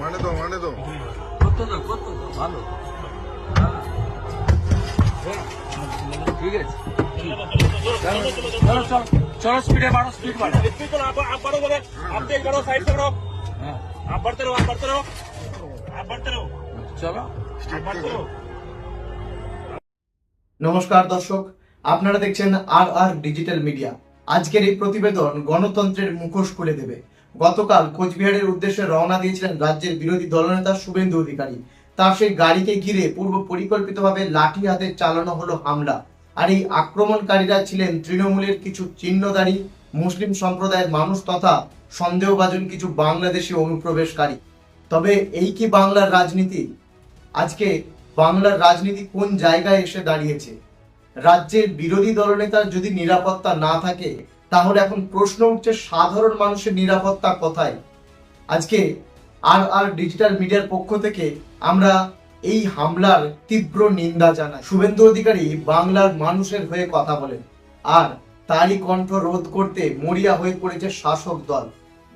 মানে তো মানে তো কত না কত না ভালো হ্যাঁ। এই, ঠিক আছে চলো, চলো, চলো, চলো, চলো। চলো চলো চলো স্পিডে বাড়ো স্পিড বাড়ো स्पीड करो आप आप बढ़ो जरा आप तेज करो साइड से करो হ্যাঁ आप बढ़ते रहो आप बढ़ते रहो आप बढ़ते रहो চলো आप बढ़ते रहो নমস্কার দর্শক আপনারা দেখছেন আর আর ডিজিটাল মিডিয়া আজকের এই প্রতিবেদন গণতন্ত্রের মুখোশ খুলে দেবে। গতকাল কোচবিহারের উদ্দেশ্যে রওনা দিয়েছিলেন রাজ্যের বিরোধী দলনেতা শুভেন্দু অধিকারী। তার সেই গাড়িকে ঘিরে পূর্ব পরিকল্পিতভাবে লাঠি হাতে চালানো হলো হামলা। আর এই আক্রমণকারীরা ছিলেন তৃণমূলের কিছু চিহ্নধারী, মুসলিম সম্প্রদায়ের মানুষ তথা সন্দেহভাজন কিছু বাংলাদেশি অনুপ্রবেশকারী। তবে এই কি বাংলার রাজনীতি? আজকে বাংলার রাজনীতি কোন জায়গায় এসে দাঁড়িয়েছে? রাজ্যের বিরোধী দলনেতার যদি নিরাপত্তা না থাকে, তাহলে এখন প্রশ্ন উঠছে সাধারণ মানুষের নিরাপত্তা কোথায়? আজকে আর আর ডিজিটাল মিডিয়ার পক্ষ থেকে আমরা এই হামলার তীব্র নিন্দা জানাই। শুভেন্দু অধিকারী বাংলার মানুষের হয়ে কথা বলেন। আর তারই কণ্ঠ রোধ করতে মরিয়া হয়ে পড়েছে শাসক দল।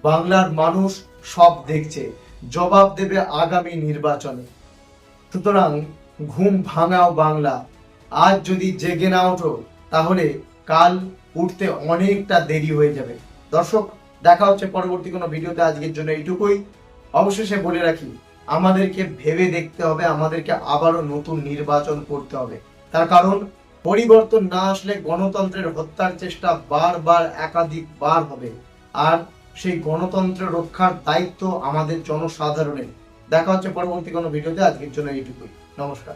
বাংলার মানুষ সব দেখছে, জবাব দেবে আগামী নির্বাচনে। সুতরাং ঘুম ভাঙাও বাংলা। আজ যদি জেগে না ওঠো, তাহলে কাল উঠতে অনেকটা দেরি হয়ে যাবে। দর্শক, দেখা হচ্ছে পরবর্তী কোনো ভিডিওতে। আজকের জন্য এইটুকুই। অবশেষে বলে রাখি, আমাদেরকে ভেবে দেখতে হবে, আমাদেরকে আবারও নতুন নির্বাচন করতে হবে। তার কারণ, পরিবর্তন না আসলে গণতন্ত্রের হত্যার চেষ্টা বারবার একাধিক বার হবে। আর সেই গণতন্ত্র রক্ষার দায়িত্ব আমাদের জনসাধারণের। দেখা হচ্ছে পরবর্তী কোনো ভিডিওতে। আজকের জন্য এইটুকুই। নমস্কার।